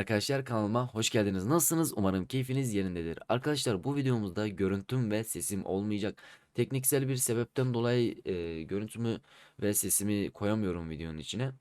Arkadaşlar kanalıma hoş geldiniz. Nasılsınız? Umarım keyfiniz yerindedir. Arkadaşlar bu videomuzda görüntüm ve sesim olmayacak. Tekniksel bir sebepten dolayı e, görüntümü ve sesimi koyamıyorum videonun içine.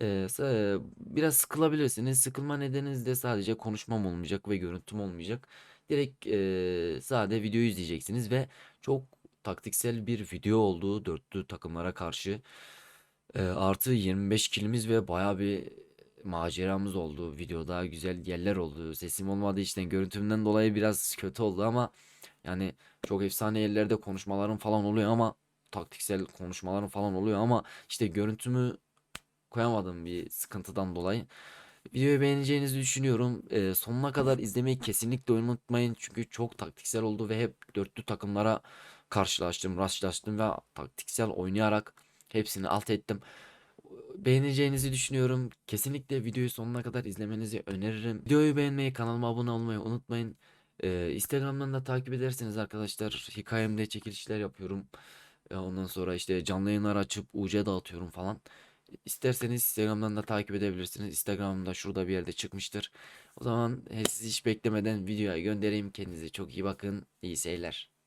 E, sa- biraz sıkılabilirsiniz. Sıkılma nedeniniz de sadece konuşmam olmayacak ve görüntüm olmayacak. Direkt e, sade videoyu izleyeceksiniz ve çok taktiksel bir video olduğu dörtlü takımlara karşı. E, artı 25 kilimiz ve baya bir maceramız oldu. Videoda güzel yerler oldu. Sesim olmadığı için görüntümden dolayı biraz kötü oldu ama yani çok efsane yerlerde konuşmalarım falan oluyor ama taktiksel konuşmalarım falan oluyor ama işte görüntümü koyamadım bir sıkıntıdan dolayı. Videoyu beğeneceğinizi düşünüyorum. Ee, sonuna kadar izlemeyi kesinlikle unutmayın. Çünkü çok taktiksel oldu ve hep dörtlü takımlara karşılaştım, rastlaştım ve taktiksel oynayarak hepsini alt ettim. Beğeneceğinizi düşünüyorum. Kesinlikle videoyu sonuna kadar izlemenizi öneririm. Videoyu beğenmeyi, kanalıma abone olmayı unutmayın. Ee, Instagram'dan da takip ederseniz arkadaşlar hikayemde çekilişler yapıyorum. Ee, ondan sonra işte canlı yayınlar açıp UC dağıtıyorum falan. İsterseniz Instagram'dan da takip edebilirsiniz. Instagram'ım da şurada bir yerde çıkmıştır. O zaman e, siz hiç beklemeden videoya göndereyim. Kendinize çok iyi bakın. İyi seyirler.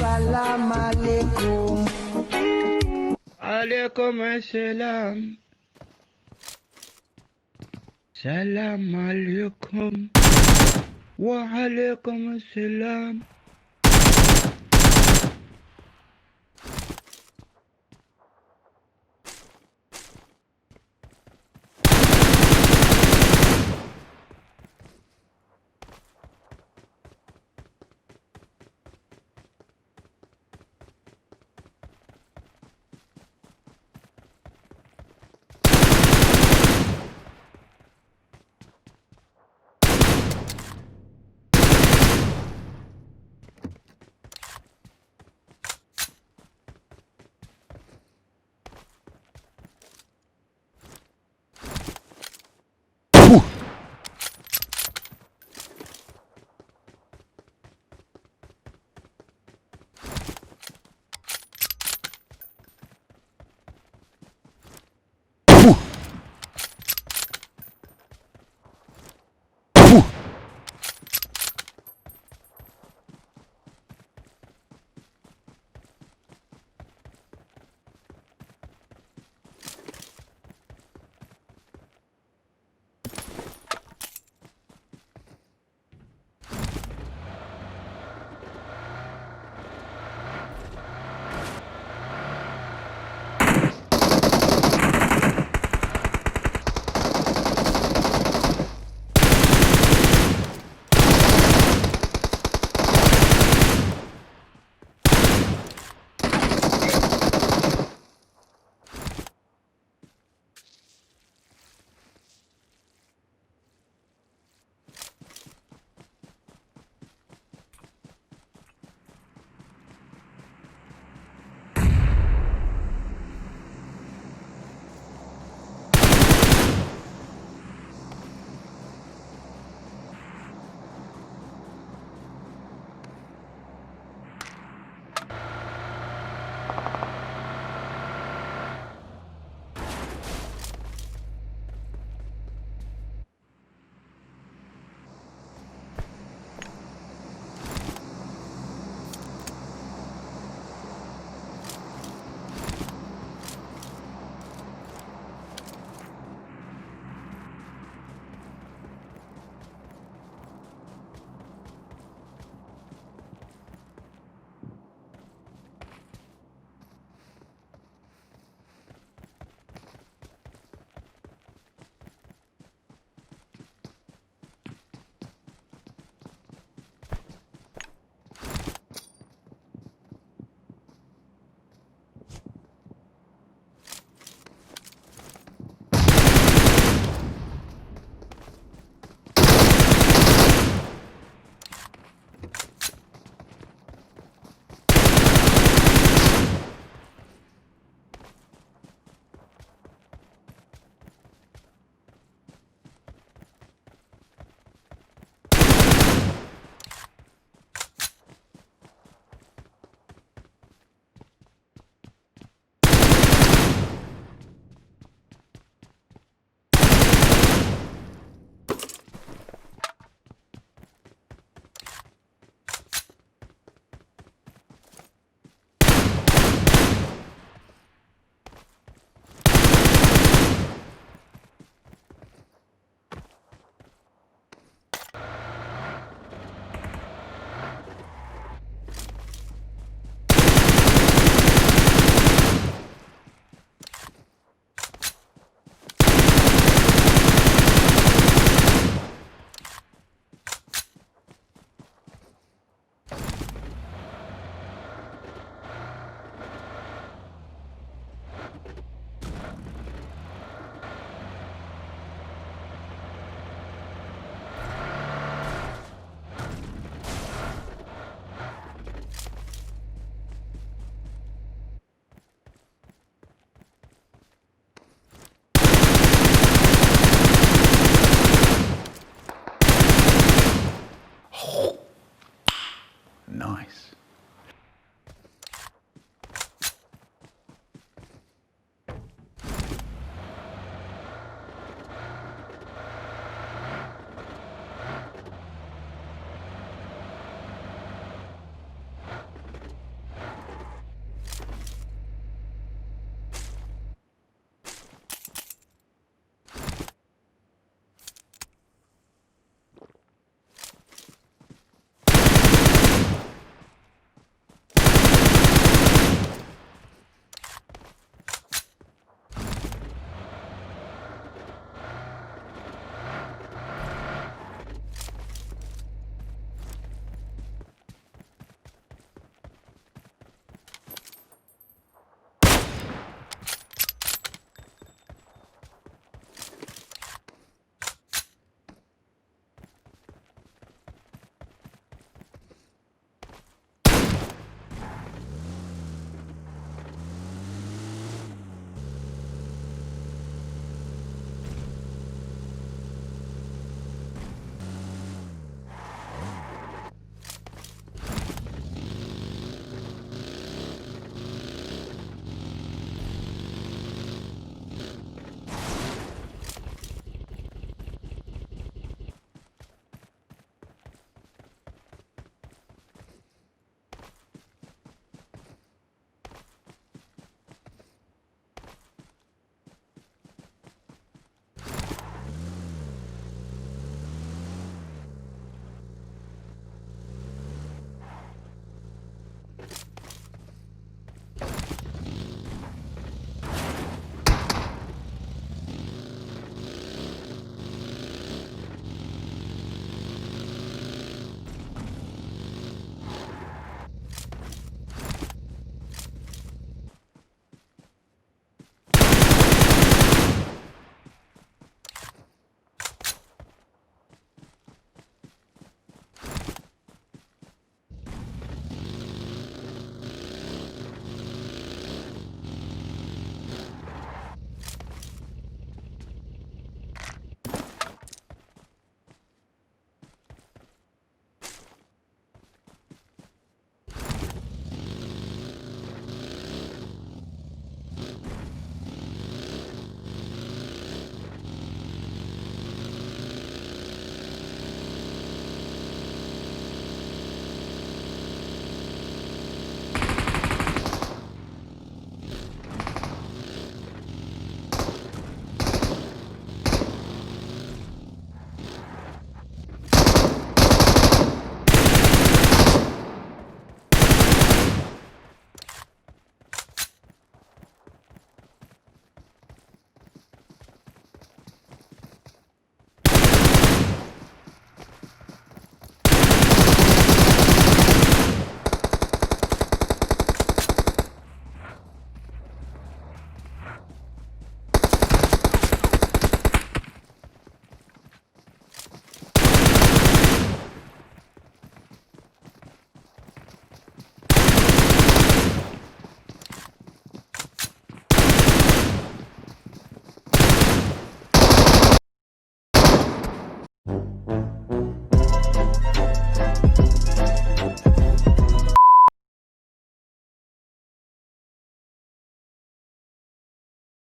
Salam alaikum. Aleyküm selam. Selam aleyküm. Ve aleyküm selam.